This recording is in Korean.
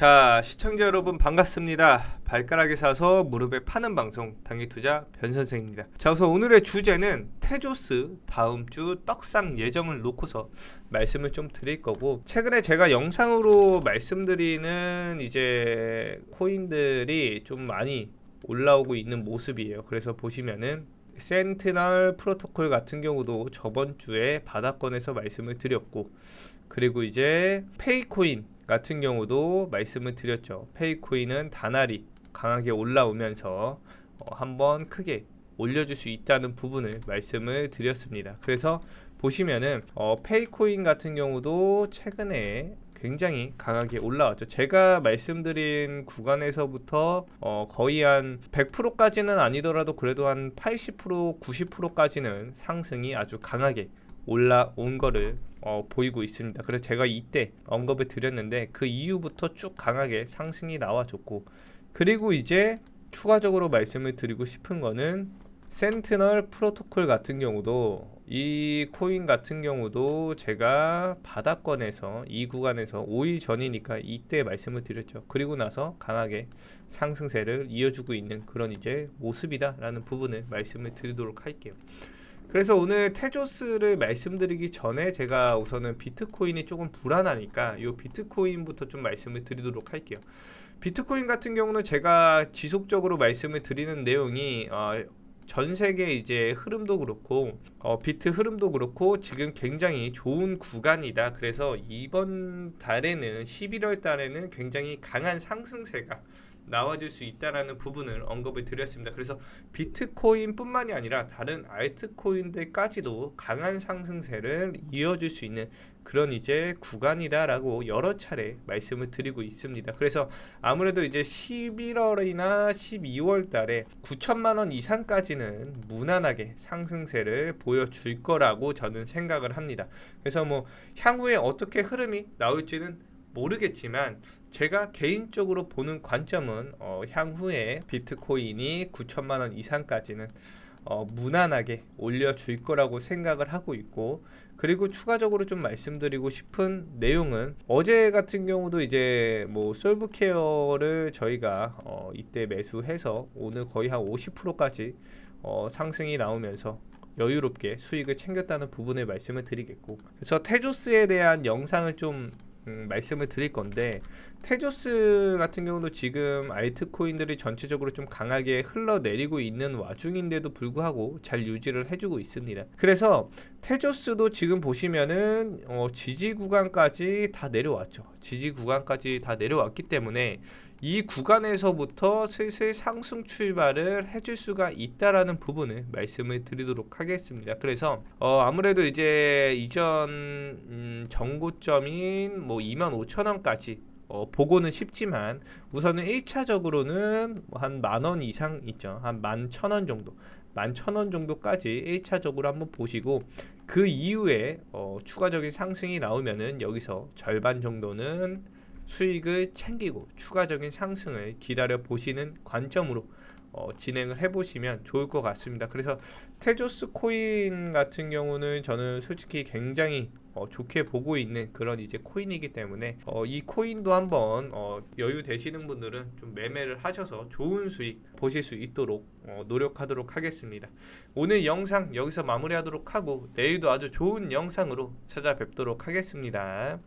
자 시청자 여러분 반갑습니다. 발가락에 사서 무릎에 파는 방송 당기 투자 변 선생입니다. 자 우선 오늘의 주제는 테조스 다음 주 떡상 예정을 놓고서 말씀을 좀 드릴 거고 최근에 제가 영상으로 말씀드리는 이제 코인들이 좀 많이 올라오고 있는 모습이에요. 그래서 보시면은 센티널 프로토콜 같은 경우도 저번 주에 바닥권에서 말씀을 드렸고 그리고 이제 페이코인 같은 경우도 말씀을 드렸죠. 페이코인은 다날이 강하게 올라오면서 어, 한번 크게 올려줄 수 있다는 부분을 말씀을 드렸습니다. 그래서 보시면은 어, 페이코인 같은 경우도 최근에 굉장히 강하게 올라왔죠. 제가 말씀드린 구간에서부터 어, 거의 한 100%까지는 아니더라도 그래도 한 80% 90%까지는 상승이 아주 강하게 올라온 거를 어, 보이고 있습니다. 그래서 제가 이때 언급을 드렸는데 그 이후부터 쭉 강하게 상승이 나와줬고 그리고 이제 추가적으로 말씀을 드리고 싶은 거는 센티널 프로토콜 같은 경우도 이 코인 같은 경우도 제가 바닥권에서 이 구간에서 5일 전이니까 이때 말씀을 드렸죠. 그리고 나서 강하게 상승세를 이어주고 있는 그런 이제 모습이다라는 부분을 말씀을 드리도록 할게요. 그래서 오늘 테조스를 말씀드리기 전에 제가 우선은 비트코인이 조금 불안하니까 이 비트코인부터 좀 말씀을 드리도록 할게요. 비트코인 같은 경우는 제가 지속적으로 말씀을 드리는 내용이 어, 전 세계 이제 흐름도 그렇고 어, 비트 흐름도 그렇고 지금 굉장히 좋은 구간이다. 그래서 이번 달에는 11월 달에는 굉장히 강한 상승세가 나와줄 수 있다라는 부분을 언급을 드렸습니다. 그래서 비트코인뿐만이 아니라 다른 알트코인들까지도 강한 상승세를 이어줄 수 있는 그런 이제 구간이다라고 여러 차례 말씀을 드리고 있습니다. 그래서 아무래도 이제 11월이나 12월 달에 9천만 원 이상까지는 무난하게 상승세를 보여줄 거라고 저는 생각을 합니다. 그래서 뭐 향후에 어떻게 흐름이 나올지는 모르겠지만 제가 개인적으로 보는 관점은 어, 향후에 비트코인이 9천만 원 이상까지는 어, 무난하게 올려줄 거라고 생각을 하고 있고 그리고 추가적으로 좀 말씀드리고 싶은 내용은 어제 같은 경우도 이제 뭐 솔브케어를 저희가 어, 이때 매수해서 오늘 거의 한 50%까지 어, 상승이 나오면서 여유롭게 수익을 챙겼다는 부분을 말씀을 드리겠고 그래서 테조스에 대한 영상을 좀 음, 말씀을 드릴 건데 테조스 같은 경우도 지금 알트코인들이 전체적으로 좀 강하게 흘러내리고 있는 와중인데도 불구하고 잘 유지를 해주고 있습니다. 그래서 테조스도 지금 보시면은 어, 지지 구간까지 다 내려왔죠. 지지 구간까지 다 내려왔기 때문에 이 구간에서부터 슬슬 상승 출발을 해줄 수가 있다라는 부분을 말씀을 드리도록 하겠습니다. 그래서 어 아무래도 이제 이전 음 정고점인 뭐 25,000원까지 어, 보고는 쉽지만 우선은 1차적으로는 한 만 원 이상 있죠. 한 만 천 원 정도. 만 천 원 정도까지 1차적으로 한번 보시고 그 이후에 어, 추가적인 상승이 나오면은 여기서 절반 정도는 수익을 챙기고 추가적인 상승을 기다려 보시는 관점으로 어, 진행을 해보시면 좋을 것 같습니다. 그래서 테조스 코인 같은 경우는 저는 솔직히 굉장히 어, 좋게 보고 있는 그런 이제 코인이기 때문에 어, 이 코인도 한번 어, 여유 되시는 분들은 좀 매매를 하셔서 좋은 수익 보실 수 있도록 어, 노력하도록 하겠습니다. 오늘 영상 여기서 마무리하도록 하고 내일도 아주 좋은 영상으로 찾아뵙도록 하겠습니다.